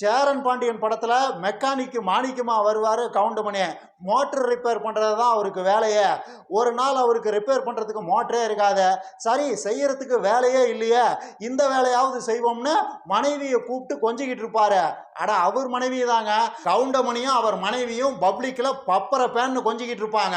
சேரன் பாண்டியன் படத்தில் மெக்கானிக்கு மாணிக்கமாக வருவார் Goundamani motor repair பண்ணுறது தான் அவருக்கு வேலையே. ஒரு நாள் அவருக்கு ரிப்பேர் பண்ணுறதுக்கு மோட்டரே இருக்காது. சரி செய்கிறதுக்கு வேலையே இல்லையே. இந்த வேலையாவது செய்வோம்னு மனைவியை கூப்பிட்டு கொஞ்சிக்கிட்டு இருப்பாரு. அட அவர் மனைவி தாங்க கவுண்டமணியும் அவர் மனைவியும் பப்ளிக்கில் பப்பர பேன்னு கொஞ்சிக்கிட்டு இருப்பாங்க.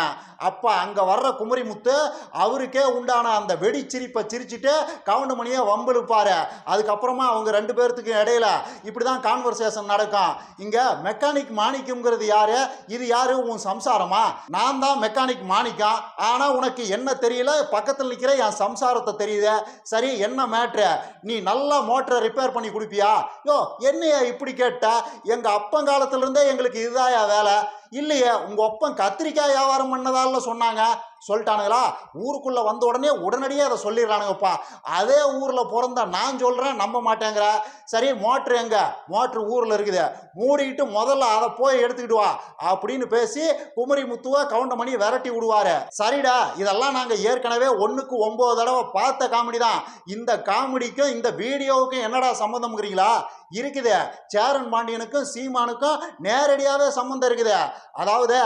அப்போ அங்கே வர்ற குமரி முத்து அவருக்கே உண்டான அந்த வெடி சிரிப்பை சிரிச்சிட்டு கவுண்டமணியை வம்பிழுப்பாரு. அதுக்கப்புறமா அவங்க ரெண்டு பேர்த்துக்கு இடையில இப்படி தான் கான்வ கான்வர்சேஷன் நடக்கும். இங்க மெக்கானிக் மாணிக்கம்ங்கிறது யாரு? இது யாரு? உன் சம்சாரமா? நான் தான் மெக்கானிக் மாணிக்கம் ஆனா உனக்கு என்ன தெரியல? பக்கத்தில் நிற்கிற என் சம்சாரத்தை தெரியுது. சரி என்ன மேட்ரு நீ நல்லா மோட்டரை ரிப்பேர் பண்ணி கொடுப்பியா? யோ என்னையா இப்படி கேட்ட? எங்க அப்பங்காலத்துல இருந்தே எங்களுக்கு இதுதான் வேலை. இல்லையே உங்கள் ஒப்பம் கத்திரிக்காய் வியாபாரம் பண்ணதால சொன்னாங்க. சொல்லிட்டானுங்களா? ஊருக்குள்ளே வந்த உடனே உடனடியே அதை சொல்லிடுறானுங்கப்பா. அதே ஊரில் பிறந்த நான் சொல்கிறேன் நம்ப மாட்டேங்கிற. சரி மோட்ரு எங்கே? மோட்ரு ஊரில் இருக்குது. மூடிக்கிட்டு முதல்ல அதை போய் எடுத்துக்கிட்டு வா அப்படின்னு பேசி குமரி முத்துவ கவுண்டமணி விரட்டி விடுவார். சரிடா இதெல்லாம் நாங்கள் ஏற்கனவே ஒன்றுக்கு ஒம்பது தடவை பார்த்த காமெடி தான் இந்த காமெடிக்கும் இந்த வீடியோவுக்கும் என்னடா சம்மந்தம்ங்கிறீங்களா இருக்குது. சேரன் பாண்டியனுக்கும் சீமானுக்கும் நேரடியாகவே சம்மந்தம் இருக்குது. அதாவது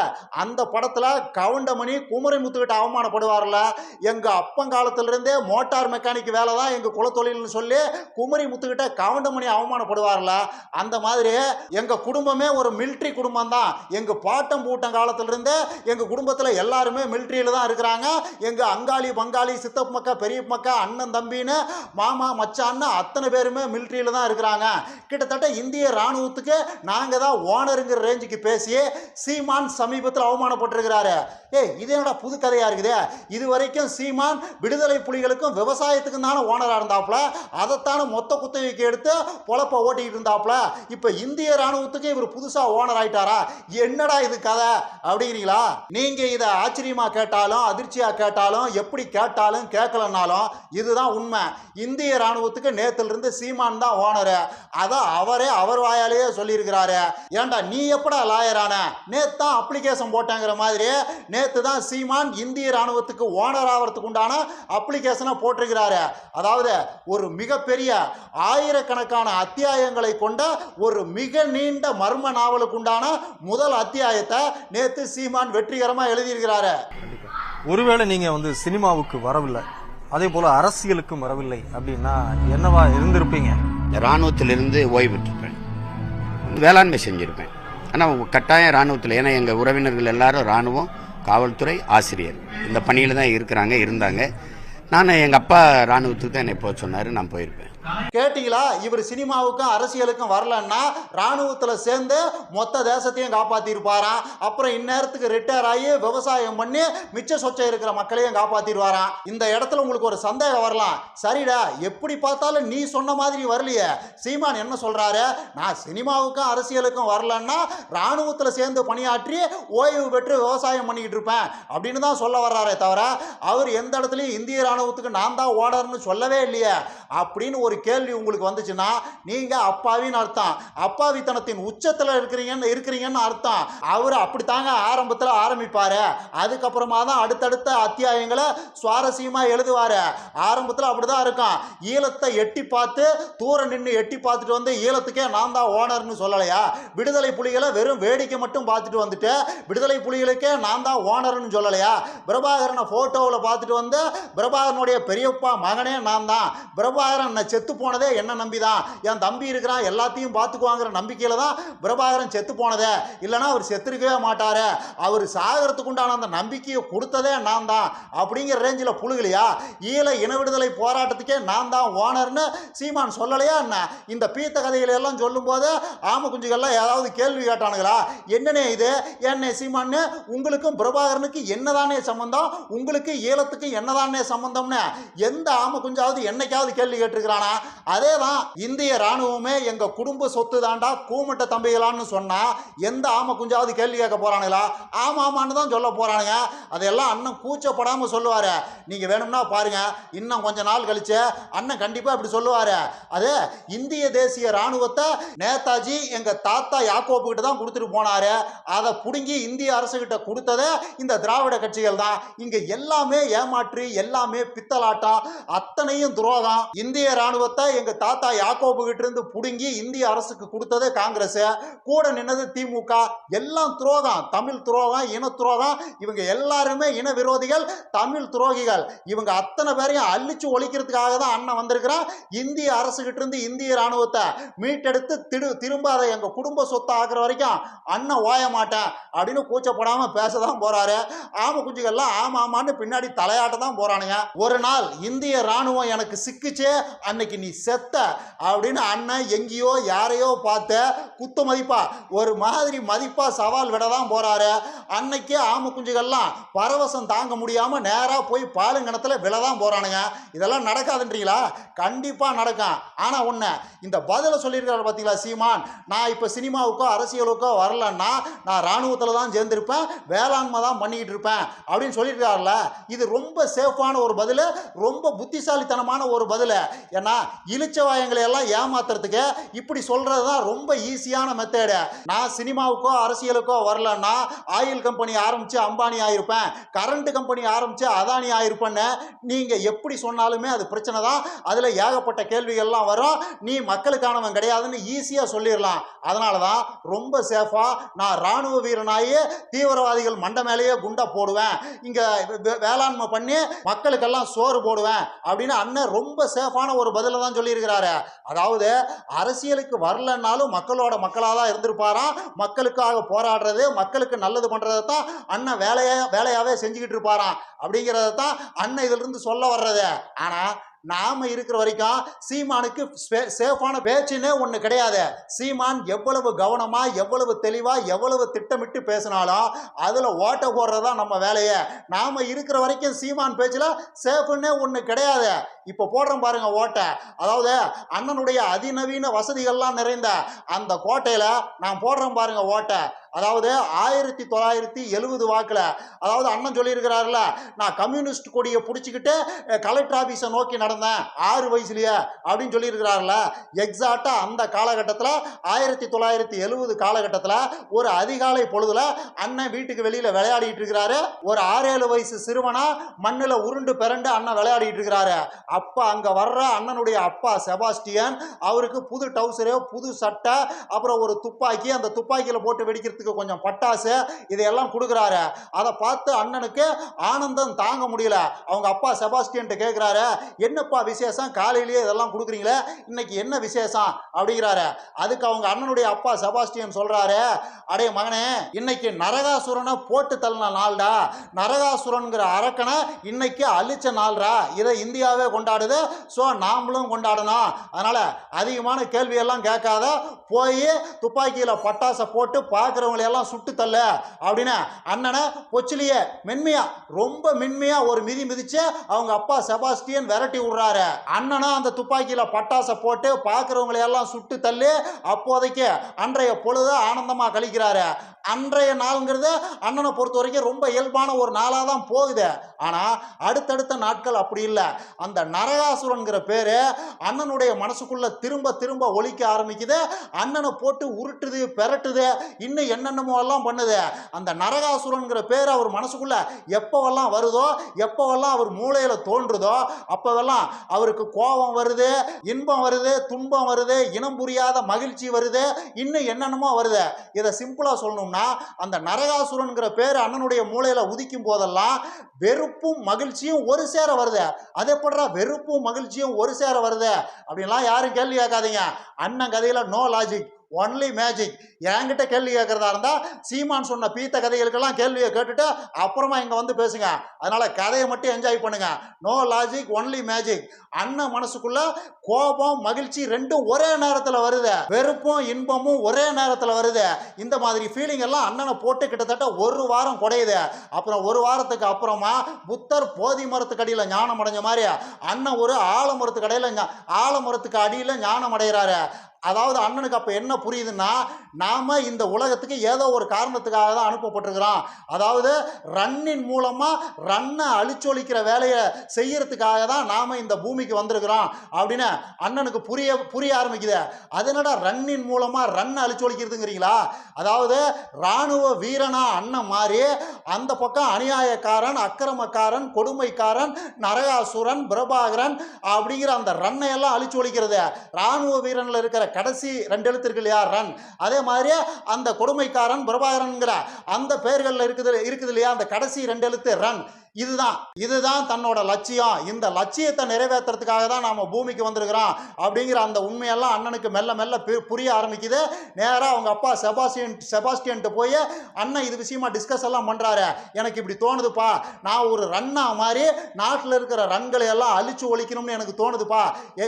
அந்த படத்தில் கவுண்டமணி குமரி முத்துக்கிட்ட அவமானப்படுவார்ல. எங்கள் அப்பங்காலத்திலிருந்தே மோட்டார் மெக்கானிக் வேலை தான் எங்கள் குலத்தொழில்னு சொல்லி குமரி முத்துக்கிட்ட கவுண்டமணி அவமானப்படுவார்ல. அந்த மாதிரி எங்கள் குடும்பமே ஒரு மிலிட்ரி குடும்பம் தான் எங்கள் பாட்டம் பூட்டம் காலத்திலிருந்தே எங்கள் குடும்பத்தில் எல்லாருமே மிலிட்ரியில் தான் இருக்கிறாங்க. எங்கள் அங்காளி பங்காளி சித்தப்பு மக்கா பெரிய மக்கா அண்ணன் தம்பின்னு மாமா மச்சான்னு அத்தனை பேருமே மிலிட்ரியில் தான் இருக்கிறாங்க. கிட்டத்தட்ட இந்திய ராணுவத்துக்கு நாங்க தான் ஓனருங்கிற ரேஞ்சுக்கு பேசி சீமான் சமீபத்தில் அவமானப்பட்டிருக்கிறாரு. ஏய் இது என்னடா புது கதையா இருக்குது? இது வரைக்கும் சீமான் விடுதலை புலிகளுக்கும் விவசாயத்துக்கும் தானே ஓனராக இருந்தாப்புல? அதைத்தானே மொத்த குத்தகைக்கு எடுத்து பொழப்ப ஓட்டிக்கிட்டு இருந்தாப்புல? இப்போ இந்திய ராணுவத்துக்கு இவர் புதுசாக ஓனர் ஆயிட்டாரா? என்னடா இது கதை? அப்படிங்கிறீங்களா? நீங்க இதை ஆச்சரியமா கேட்டாலும் அதிர்ச்சியாக கேட்டாலும் எப்படி கேட்டாலும் கேட்கலனாலும் இதுதான் உண்மை. இந்திய ராணுவத்துக்கு நேற்றுலேருந்து சீமான் தான் ஓனரு. அதான் அவரே அவர் வாயாலேயே சொல்லியிருக்கிறாரு. ஏன்டா நீ எப்படா லாயரான நேத்து தான் அப்ளிகேஷன் போட்டேங்கிற மாதிரி. நேத்து தான் சீமான் இந்திய ராணுவத்துக்கு ஓனர் ஆகிறதுக்கு உண்டான அப்ளிகேஷனை போட்டிருக்கிறாரு. அதாவது ஒரு மிகப்பெரிய ஆயிரக்கணக்கான அத்தியாயங்களை கொண்ட ஒரு மிக நீண்ட மர்ம நாவலுக்கு உண்டான முதல் அத்தியாயத்தை நேத்து சீமான் வெற்றிகரமாக எழுதியிருக்கிறாரு. ஒருவேளை நீங்க வந்து சினிமாவுக்கு வரவில்லை. அதே போல அரசியலுக்கும் வரவில்லை அப்படின்னா என்னவா இருந்திருப்பீங்க? இராணுவத்திலிருந்து ஓய்வு பெற்றிருப்பேன். வேளாண்மை செஞ்சுருப்பேன். ஆனால் கட்டாயம் இராணுவத்தில் ஏன்னா எங்கள் உறவினர்கள் எல்லாரும் இராணுவம் காவல்துறை ஆசிரியர். இந்த பணியில் தான் இருக்கிறாங்க இருந்தாங்க. நான் எங்கள் அப்பா இராணுவத்துக்கு தான் என்னை போக சொன்னார் நான் போயிருப்பேன். கேட்டீங்களா? இவர் சினிமாவுக்கும் அரசியலுக்கும் வரலன்னா ராணுவத்தில் சேர்ந்து மொத்த தேசத்தையும் காப்பாத்திருப்பாராம். அப்புறம் இந்நேரத்துக்கு ரிட்டையர் ஆகி விவசாயம் பண்ணி மிச்ச சொச்சம் இருக்கிற மக்களையும் காப்பாத்திடுவாராம் இந்த இடத்துல உங்களுக்கு ஒரு சந்தேகம் வரலாம். சரிடா எப்படி பார்த்தாலும் நீ சொன்ன மாதிரி வரலையே. சீமான் என்ன சொல்றாரு? நான் சினிமாவுக்கும் அரசியலுக்கும் வரலன்னா ராணுவத்தில் சேர்ந்து பணியாற்றி ஓய்வு பெற்று விவசாயம் பண்ணிக்கிட்டு இருப்பேன் அப்படின்னு தான் சொல்ல வர்றாரே தவிர அவர் எந்த இடத்துலையும் இந்திய ராணுவத்துக்கு நான் தான் ஓடர்னு சொல்லவே இல்லையே அப்படின்னு ஒரு கேள்வி உங்களுக்கு வந்துச்சுன்னா நீங்க அப்பாவின்னு அர்த்தம். அப்பாவித்தனத்தின் உச்சத்தில் இருக்கிறீங்கன்னு இருக்கிறீங்கன்னு அர்த்தம். அவர் அப்படித்தாங்க ஆரம்பத்தில் ஆரம்பிப்பாரு. அதுக்கப்புறமா தான் அடுத்தடுத்த அத்தியாயங்களை சுவாரஸ்யமா எழுதுவாரு. ஆரம்பத்தில் அப்படிதான் இருக்கும். ஈழத்தை எட்டி பார்த்து தூரம் நின்று எட்டி பார்த்துட்டு வந்து ஈழத்துக்கே நான் தான் ஓனர்னு சொல்லலையா? விடுதலை புலிகளை வெறும் வேடிக்கை மட்டும் பார்த்துட்டு வந்துட்டு விடுதலை புலிகளுக்கே நான் தான் ஓனர்னு சொல்லலையா? பிரபாகரனை ஃபோட்டோவில் பார்த்துட்டு வந்து பிரபாகரனுடைய பெரியப்பா மகனே நான் தான். பிரபாகரன் என்னை செத்து போனதே என்ன நம்பி தான் என் தம்பி இருக்கிறான் எல்லாத்தையும் பார்த்துக்குவாங்கிற நம்பிக்கையில் தான் பிரபாகரன் செத்து போனதே. இல்லைன்னா அவர் செத்துருக்கவே மாட்டார். அவர் சாகரத்துக்கு உண்டான அந்த நம்பிக்கையை கொடுத்ததே நான் தான். அப்படிங்கிற ரேஞ்சில் புழுகலையா? ஈழ இன விடுதலை போராட்டத்துக்கே நான் தான் ஓனர்னு சீமான் சொல்லலையா என்ன? இந்த பீத்த கதைகள் எல்லாம் சொல்லும்போது ஆம குஞ்சுகள்லாம் ஏதாவது கேள்வி கேட்டானுங்களா? என்னனே இது? என்ன சீமான்னு? உங்களுக்கும் பிரபாகரனுக்கு என்னதானே சம்பந்தம்? உங்களுக்கு ஈழத்துக்கு என்னதானே சம்பந்தம்னு? எந்த ஆம குஞ்சாவது என்னைக்காவது கேள்வி கேட்டிருக்கிறானா? அதே தான் இந்திய ராணுவமே எங்க குடும்ப சொத்து தாண்டா கூமட்ட தம்பிகளான்னு சொன்னா எந்த ஆம குஞ்சாவது கேள்வி கேட்க போறானுங்களா ஆமா ஆமான்னு தான் சொல்ல போறானுங்க. அதையெல்லாம் அண்ணன் கூச்சப்படாம சொல்லுவாரு. நீங்க வேணும்னா பாருங்க. இன்னும் கொஞ்ச நாள் கழிச்சு அண்ணன் கண்டிப்பா இப்படி சொல்லுவாரு. அது இந்திய தேசிய ராணுவத்தை நேதாஜி எங்க தாத்தா யாக்கோப்பு கிட்ட தான் கொடுத்துட்டு போனாரு. அதை புடுங்கி இந்திய அரசு கிட்ட கொடுத்ததே இந்த திராவிட கட்சிகள் தான். இங்க எல்லாமே ஏமாற்று எல்லாமே பித்தலாட்டம் அத்தனையும் துரோகம். இந்திய ராணுவ செல்வத்தை எங்க தாத்தா யாக்கோபு கிட்ட இருந்து புடுங்கி இந்திய அரசுக்கு கொடுத்ததே காங்கிரஸ். கூட நின்னது திமுக. எல்லாம் துரோகம். தமிழ் துரோகம் இன துரோகம். இவங்க எல்லாருமே இன விரோதிகள் தமிழ் துரோகிகள். இவங்க அத்தனை பேரையும் அழிச்சு ஒழிக்கிறதுக்காக தான் அண்ணன் வந்திருக்கிறான். இந்திய அரசு கிட்ட இருந்து இந்திய ராணுவத்தை மீட்டெடுத்து திடு திரும்ப அதை எங்க குடும்ப சொத்தை ஆகிற வரைக்கும் அண்ணன் ஓய மாட்டேன் அப்படின்னு கூச்சப்படாம பேசதான் போறாரு. ஆம குஞ்சுகள்லாம் ஆமா ஆமான்னு பின்னாடி தலையாட்ட தான் போறானுங்க. ஒரு நாள் இந்திய ராணுவம் எனக்கு சிக்குச்சே அன்னைக்கு நீ செத்த அப்படின்னு அண்ணன் எங்கேயோ யாரையோ பார்த்த குத்த மதிப்பா. ஒரு மாதிரி மதிப்பா சவால் விட தான் போறாரு. அன்னைக்கே ஆம குஞ்சுகள்லாம் பரவசம் தாங்க முடியாம நேராக போய் பாலுங்கணத்தில் விழ தான் போறானுங்க. இதெல்லாம் நடக்காதுன்றீங்களா? கண்டிப்பா நடக்கும். ஆனா ஒன்று இந்த பதில சொல்லியிருக்காரு பார்த்தீங்களா சீமான்? நான் இப்போ சினிமாவுக்கோ அரசியலுக்கோ வரலன்னா நான் இராணுவத்தில் தான் சேர்ந்திருப்பேன் வேளாண்மை தான் பண்ணிக்கிட்டு இருப்பேன் அப்படின்னு சொல்லியிருக்காருல்ல இது ரொம்ப சேஃபான ஒரு பதில் ரொம்ப புத்திசாலித்தனமான ஒரு பதில். ஏன்னா இழிச்சவாயங்களை எல்லாம் ஏமாத்துறதுக்கு இப்படி சொல்றது தான் ரொம்ப ஈஸியான மெத்தேடு நான் சினிமாவுக்கோ அரசியலுக்கோ வரலன்னா ஆயில் கம்பெனி ஆரம்பிச்சு அம்பானி ஆயிருப்பேன். கரண்ட் கம்பெனி ஆரம்பிச்சு அதானி ஆயிருப்பேன்னு நீங்க எப்படி சொன்னாலுமே அது பிரச்சனை தான். அதுல ஏகப்பட்ட கேள்விகள்லாம் வரும். நீ மக்களுக்கானவன் கிடையாதுன்னு ஈஸியா சொல்லிடலாம். அதனால தான் ரொம்ப சேஃபா நான் ராணுவ வீரனாயி தீவிரவாதிகள் மண்ட மேலேயே குண்டை போடுவேன். இங்க வே- வேளாண்மை பண்ணி மக்களுக்கெல்லாம் சோறு போடுவேன். அப்படின்னு அண்ணன் ரொம்ப சேஃபான ஒரு பதில் தான் சொல்லியிருக்கிறாரு. அதாவது அரசியலுக்கு வரலன்னாலும் மக்களோட மக்களாக தான் இருந்திருப்பாராம். மக்களுக்காக போராடுறது மக்களுக்கு நல்லது பண்ணுறதை தான் அண்ணன் வேலையாக வேலையாகவே செஞ்சுக்கிட்டு இருப்பாராம். அப்படிங்கிறத தான் அண்ணன் இதுல இருந்து சொல்ல வர்றது. ஆனா நாம இருக்கிற வரைக்கும் சீமானுக்கு சேஃபான பேச்சுன்னே ஒன்று கிடையாது. சீமான் எவ்வளவு கவனமா எவ்வளவு தெளிவா எவ்வளவு திட்டமிட்டு பேசினாலும் அதுல ஓட்ட போடுறது தான் நம்ம வேலையை. நாம இருக்கிற வரைக்கும் சீமான் பேச்சுல சேஃபுன்னே ஒன்று கிடையாது. இப்போ போடுறோம் பாருங்க ஓட்டை. அதாவது அண்ணனுடைய அதிநவீன வசதிகள்லாம் நிறைந்த அந்த கோட்டையில நான் போடுறோம் பாருங்க ஓட்டை. அதாவது ஆயிரத்தி தொள்ளாயிரத்தி எழுபது வாக்கில் அதாவது அண்ணன் சொல்லியிருக்கிறாருல நான் கம்யூனிஸ்ட் கொடியை பிடிச்சிக்கிட்டு கலெக்டர் ஆஃபீஸை நோக்கி நடந்தேன் ஆறு வயசுலயே அப்படின்னு சொல்லியிருக்கிறாருல எக்ஸாக்டாக அந்த காலகட்டத்தில் ஆயிரத்தி தொள்ளாயிரத்தி எழுபது காலகட்டத்தில் ஒரு அதிகாலை பொழுதுல அண்ணன் வீட்டுக்கு வெளியில் விளையாடிட்டு இருக்கிறாரு. ஒரு ஆறேழு வயசு சிறுவனா மண்ணில் உருண்டு பிறண்டு அண்ணன் விளையாடிட்டு இருக்கிறாரு. அப்போ அங்கே வர்ற அண்ணனுடைய அப்பா செபாஸ்டியன் அவருக்கு புது டவுசரே புது சட்டை அப்புறம் ஒரு துப்பாக்கி அந்த துப்பாக்கியில் போட்டு வீட்டுக்கு கொஞ்சம் பட்டாசு இதையெல்லாம் கொடுக்குறாரு. அதை பார்த்து அண்ணனுக்கு ஆனந்தம் தாங்க முடியல. அவங்க அப்பா செபாஸ்டியன்ட்டு கேட்குறாரு என்னப்பா விசேஷம்? காலையிலேயே இதெல்லாம் கொடுக்குறீங்களே? இன்னைக்கு என்ன விசேஷம்? அப்படிங்கிறாரு. அதுக்கு அவங்க அண்ணனுடைய அப்பா செபாஸ்டியன் சொல்கிறாரு அடைய மகனே இன்னைக்கு நரகாசுரனை போட்டு தள்ளின நாள்டா. நரகாசுரனுங்கிற அரக்கனை இன்னைக்கு அழிச்ச நாள்ரா. இதை இந்தியாவே கொண்டாடுது. ஸோ நாமளும் கொண்டாடணும். அதனால அதிகமான கேள்வியெல்லாம் கேட்காத போய் துப்பாக்கியில் பட்டாசை போட்டு பார்க்குறவங்க எல்லாம் சுட்டு தள்ள அப்படின்னு அண்ணனை கொச்சிலேயே மென்மையா ரொம்ப மென்மையா ஒரு மிதி மிதிச்சு அவங்க அப்பா செபாஸ்டியன் விரட்டி விடுறாரு. அண்ணனா அந்த துப்பாக்கியில் பட்டாசை போட்டு பார்க்குறவங்களை எல்லாம் சுட்டு தள்ளி அப்போதைக்கு அன்றைய பொழுது ஆனந்தமாக கழிக்கிறாரு. அன்றைய நாளுங்கிறது அண்ணனை பொறுத்த வரைக்கும் ரொம்ப இயல்பான ஒரு நாளாக தான் போகுது. ஆனால் அடுத்தடுத்த நாட்கள் அப்படி இல்லை. அந்த நரகாசுரன்கிற பேர் அண்ணனுடைய மனசுக்குள்ள திரும்ப திரும்ப ஒலிக்க ஆரம்பிக்குது. அண்ணனை போட்டு உருட்டுது பெரட்டுது. இன்னும் என்ன என்னென்னமோ எல்லாம் பண்ணுது. அந்த நரகாசுரன்கிற பேர் அவர் மனசுக்குள்ள எப்போவெல்லாம் வருதோ எப்போவெல்லாம் அவர் மூளையில் தோன்றுதோ அப்போவெல்லாம் அவருக்கு கோபம் வருது இன்பம் வருது துன்பம் வருது இனம் புரியாத மகிழ்ச்சி வருது இன்னும் என்னென்னமோ வருது. இதை சிம்பிளாக சொல்லணும்னா அந்த நரகாசுரன்கிற பேர் அண்ணனுடைய மூளையில் உதிக்கும் போதெல்லாம் வெறுப்பும் மகிழ்ச்சியும் ஒரு சேர வருது. அது எப்படிடா வெறுப்பும் மகிழ்ச்சியும் ஒரு சேர வருது? அப்படின்லாம் யாரும் கேள்வி கேட்காதீங்க. அண்ணன் கதையில் நோ லாஜிக் ஒன்லி மேஜிக் என்கிட்ட கேள்வி கேட்கறதா இருந்தால் சீமான் சொன்ன பீத்த கதைகளுக்கெல்லாம் கேள்வியை கேட்டுட்டு அப்புறமா இங்கே வந்து பேசுங்க. அதனால கதையை மட்டும் என்ஜாய் பண்ணுங்க. நோ லாஜிக் ஒன்லி மேஜிக் அண்ணன் மனசுக்குள்ள கோபம் மகிழ்ச்சி ரெண்டும் ஒரே நேரத்தில் வருது. வெறுப்பும் இன்பமும் ஒரே நேரத்தில் வருது. இந்த மாதிரி ஃபீலிங் எல்லாம் அண்ணனை போட்டு கிட்டத்தட்ட ஒரு வாரம் குடையுது. அப்புறம் ஒரு வாரத்துக்கு அப்புறமா புத்தர் போதி மரத்துக்கு அடியில் ஞானம் அடைஞ்ச மாதிரி அண்ணன் ஒரு ஆலமரத்துக்கு அடையில் ஆலமரத்துக்கு அடியில் ஞானம் அடைகிறாரு. அதாவது அண்ணனுக்கு அப்போ என்ன புரியுதுன்னா நாம் இந்த உலகத்துக்கு ஏதோ ஒரு காரணத்துக்காக தான் அனுப்பப்பட்டிருக்கிறோம். அதாவது ரன்னின் மூலமாக ரன்னை அழிச்சொலிக்கிற வேலையை செய்யறதுக்காக தான் நாம் இந்த பூமிக்கு வந்திருக்கிறோம் அப்படின்னு அண்ணனுக்கு புரிய புரிய ஆரம்பிக்குது. அது என்னடா ரன்னின் மூலமாக ரன்னை அழிச்சொலிக்கிறதுங்கிறீங்களா அதாவது இராணுவ வீரனா அண்ணன் மாதிரி அந்த பக்கம் அநியாயக்காரன் அக்கிரமக்காரன் கொடுமைக்காரன் நரகாசுரன் பிரபாகரன் அப்படிங்கிற அந்த ரன்னை எல்லாம் அழிச்சு ராணுவ வீரனில் இருக்கிற கடைசி ரெண்டு எழுத்து இருக்கு இல்லையா ரன். அதே மாதிரி அந்த கொடுமைக்காரன் பிரபாகரன்கிற அந்த பெயர்களில் இருக்குது இருக்குது இல்லையா அந்த கடைசி ரெண்டு எழுத்து ரன். இதுதான் இதுதான் தன்னோட லட்சியம். இந்த லட்சியத்தை நிறைவேற்றுறதுக்காக தான் நாம பூமிக்கு வந்திருக்கிறோம் அப்படிங்கிற அந்த உண்மையெல்லாம் அண்ணனுக்கு மெல்ல மெல்ல புரிய ஆரம்பிக்குது. நேராக அவங்க அப்பா செபாஸ்டியன் செபாஸ்டியன்ட்டு போய் அண்ணன் இது விஷயமா டிஸ்கஸ் எல்லாம் பண்ணுறாரு எனக்கு இப்படி தோணுதுப்பா. நான் ஒரு ரன்னா மாதிரி நாட்டில் இருக்கிற ரன்களை எல்லாம் அழிச்சு ஒழிக்கணும்னு எனக்கு தோணுதுப்பா.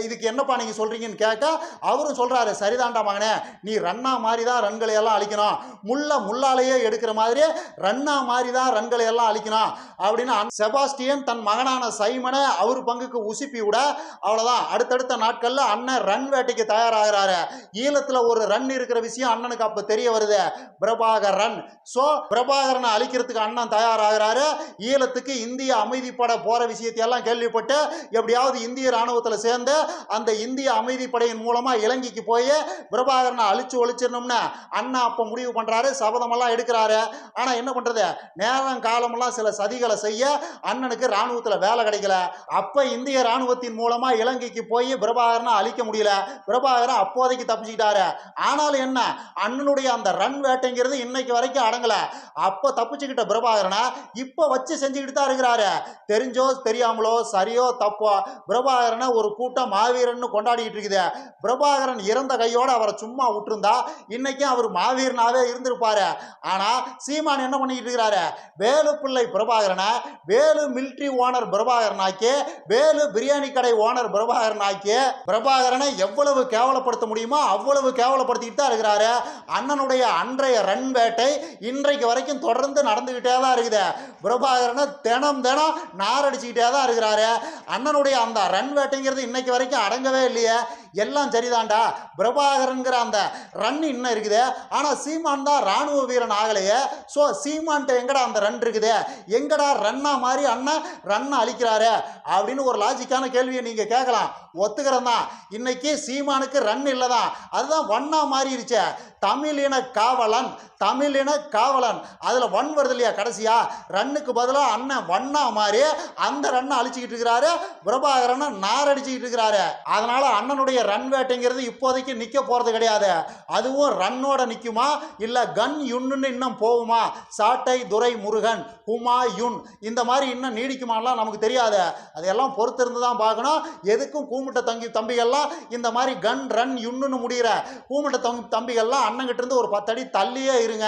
இதுக்கு என்னப்பா நீங்கள் சொல்கிறீங்கன்னு கேட்க அவரும் சொல்கிறாரு சரிதான்டா மகனே நீ ரன்னா மாதிரி தான் ரன்களை எல்லாம் அழிக்கணும். முல்லை முள்ளாலேயே எடுக்கிற மாதிரி ரன்னா மாதிரி தான் ரன்களை எல்லாம் அழிக்கணும். அப்படின்னு செபாஸ்டியன் தன் மகனான சைமனை அவர் பங்குக்கு உசுப்பி விட அவ்வளோதான் அடுத்தடுத்த நாட்களில் அண்ணன் ரன் வேட்டைக்கு தயாராகிறாரு. ஈழத்தில் ஒரு ரன் இருக்கிற விஷயம் அண்ணனுக்கு அப்போ தெரிய வருது. பிரபாகர் ரன். ஸோ பிரபாகரனை அழிக்கிறதுக்கு அண்ணன் தயாராகிறாரு. ஈழத்துக்கு இந்திய அமைதிப்படை போகிற விஷயத்தையெல்லாம் கேள்விப்பட்டு எப்படியாவது இந்திய ராணுவத்தில் சேர்ந்து அந்த இந்திய அமைதிப்படையின் மூலமாக இலங்கைக்கு போய் பிரபாகரனை அழிச்சு ஒழிச்சிடணும்னு அண்ணா அப்போ முடிவு பண்ணுறாரு சபதமெல்லாம் எடுக்கிறாரு. ஆனால் என்ன பண்ணுறது நேரம் காலமெல்லாம் சில சதிகளை செய்ய அண்ணனுக்கு ராணுவத்தில் வேலை கிடைக்கல. அப்போ இந்திய ராணுவத்தின் மூலமாக இலங்கைக்கு போய் பிரபாகரனை அழிக்க முடியல. பிரபாகரன் அப்போதைக்கு தப்பிச்சுக்கிட்டாரு. ஆனாலும் என்ன? அண்ணனுடைய அந்த ரன் வேட்டைங்கிறது இன்னைக்கு வரைக்கும் அடங்கலை. அப்போ தப்பிச்சுக்கிட்ட பிரபாகரனை இப்போ வச்சு செஞ்சுக்கிட்டு தான் இருக்கிறாரு. தெரிஞ்சோ தெரியாமலோ சரியோ தப்போ பிரபாகரனை ஒரு கூட்டம் மாவீரன்னு கொண்டாடிக்கிட்டு இருக்குது. பிரபாகரன் இறந்த கையோடு அவரை சும்மா விட்டுருந்தா இன்னைக்கும் அவர் மாவீரனாகவே இருந்திருப்பாரு. ஆனால் சீமான் என்ன பண்ணிக்கிட்டு இருக்கிறாரு? வேலுப்பிள்ளை பிரபாகரனை வேலு மிலிட்ரி ஓனர் பிரபாகரனாக்கி வேலு பிரியாணி கடை ஓனர் பிரபாகரன் ஆக்கி பிரபாகரனை எவ்வளவு கேவலப்படுத்த முடியுமோ அவ்வளவு கேவலப்படுத்திக்கிட்டு தான் இருக்கிறாரு. அண்ணனுடைய அன்றைய ரன் வேட்டை இன்றைக்கு வரைக்கும் தொடர்ந்து நடந்துக்கிட்டே தான் இருக்குது. பிரபாகரனை தினம் தினம் நாரடிச்சுக்கிட்டே தான் இருக்கிறாரு. அண்ணனுடைய அந்த ரன் வேட்டைங்கிறது இன்னைக்கு வரைக்கும் அடங்கவே இல்லையே. எல்லாம் சரிதான்டா பிரபாகரனுங்கிற அந்த ரன் இன்னும் இருக்குது. ஆனால் சீமான் தான் ராணுவ வீரன் ஆகலையே. ஸோ சீமான்ட்ட எங்கடா அந்த ரன் இருக்குது? எங்கடா ரன்னா மாதிரி அண்ணன் ரன்னை அழிக்கிறாரு? அப்படின்னு ஒரு லாஜிக்கான கேள்வியை நீங்கள் கேட்கலாம். ஒத்துக்கிறேன் தான். இன்னைக்கு சீமானுக்கு ரன் இல்லை தான். அதுதான் வண்ணா மாறிடுச்சே தமிழின காவலன் தமிழின காவலன். அதில் வன் வருது இல்லையா கடைசியா? ரன்னுக்கு பதிலாக அண்ணன் வண்ணா மாறி அந்த ரன்னை அழிச்சிக்கிட்டு இருக்கிறாரு. பிரபாகரனை நாரடிச்சுக்கிட்டு இருக்கிறாரு. அதனால அண்ணனுடைய ரன் வேட்டைங்கிறது இப்போதைக்கு நிற்க போகிறது கிடையாது. அதுவும் ரன்னோட நிற்குமா இல்லை கன் யுன்னு இன்னும் போகுமா? சாட்டை துரை முருகன் ஹுமா யுன் இந்த மாதிரி இன்னும் நீடிக்குமாலாம் நமக்கு தெரியாது. அதையெல்லாம் பொறுத்திருந்து தான் பார்க்கணும். எதுக்கும் கூமுட்ட தங்கி தம்பிகள்லாம் இந்த மாதிரி கன் ரன் யுன்னு முடிகிற கூமுட்ட தம்பி தம்பிகள்லாம் அண்ணங்கிட்ட இருந்து ஒரு பத்தடி தள்ளியே இருங்க.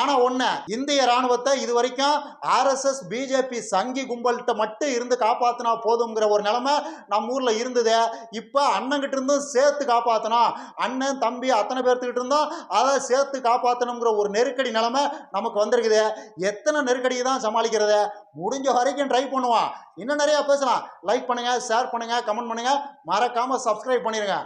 ஆனால் ஒன்று இந்திய ராணுவத்தை இது வரைக்கும் ஆர்எஸ்எஸ் பிஜேபி சங்கி கும்பல்கிட்ட மட்டும் இருந்து காப்பாற்றினா போதுங்கிற ஒரு நிலைமை நம்ம ஊரில் இருந்தது. இப்போ அண்ணங்கிட்ட இருந்தும் சேர்த்து காப்பாற்றணும் அண்ணன் தம்பி அத்தனை பேர்த்துக்கிட்டு இருந்தோம் அதை சேர்த்து காப்பாற்றணுங்கிற ஒரு நெருக்கடி நிலைமை நமக்கு வந்திருக்குது. எத்தனை நெருக்கடியை தான் சமாளிக்கிறது? முடிஞ்ச வரைக்கும் ட்ரை பண்ணுவான். இன்னும் நிறையா பேசலாம். லைக் பண்ணுங்கள் ஷேர் பண்ணுங்கள் கமெண்ட் பண்ணுங்கள் மறக்காமல் சப்ஸ்கிரைப் பண்ணிடுங்க